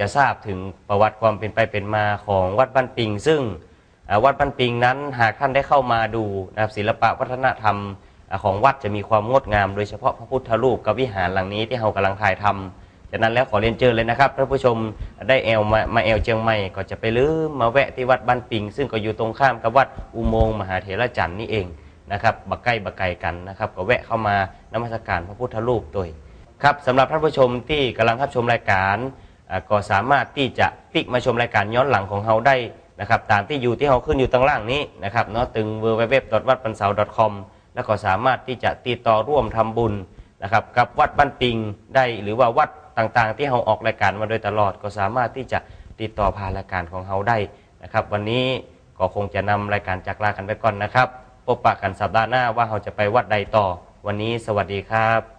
จะทราบถึงประวัติความเป็นไปเป็นมาของวัดบ้านปิง ซึ่งวัดบ้านปิงนั้นหากท่านได้เข้ามาดูนะครับศิลปะวัฒนธรรมของวัดจะมีความงดงาม โดยเฉพาะพระพุทธรูปกับวิหารหลังนี้ที่เรากำลังถ่ายทำฉะนั้นแล้วขอเรียนเชิญเลยนะครับท่านผู้ชมได้แอลมามาแอลเชียงใหม่ก็จะไปลืมมาแวะที่วัดบ้านปิง ซึ่งก็อยู่ตรงข้ามกับวัดอุโมงค์มหาเถรจันทร์นี่เองนะครับบักใกล้บักไกลกันนะครับก็แวะเข้ามานมัสการพระพุทธรูปตัวยครับสำหรับท่านผู้ชมที่กำลังรับชมรายการ ก็สามารถที่จะติกมาชมรายการย้อนหลังของเราได้นะครับตามที่อยู่ที่เราขึ้นอยู่ตรงล่างนี้นะครับเนาะตึง w w w วัดปันเสา .com แล้วก็สามารถที่จะติดต่อร่วมทำบุญนะครับกับวัดบ้านปิงได้หรือว่าวัดต่างๆ ที่เราออกรายการมาโดยตลอด ก็สามารถที่จะติดต่อผ่านรายการของเราได้นะครับ วันนี้ก็คงจะนำรายการจากลากันไปก่อนนะครับพบปะกันสัปดาห์หน้าว่าเราจะไปวัดใดต่อ วันนี้สวัสดีครับ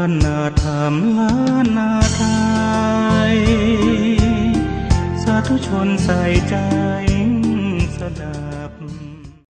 านนาธรรมล้านนาไทย สาธุชนใส่ใจ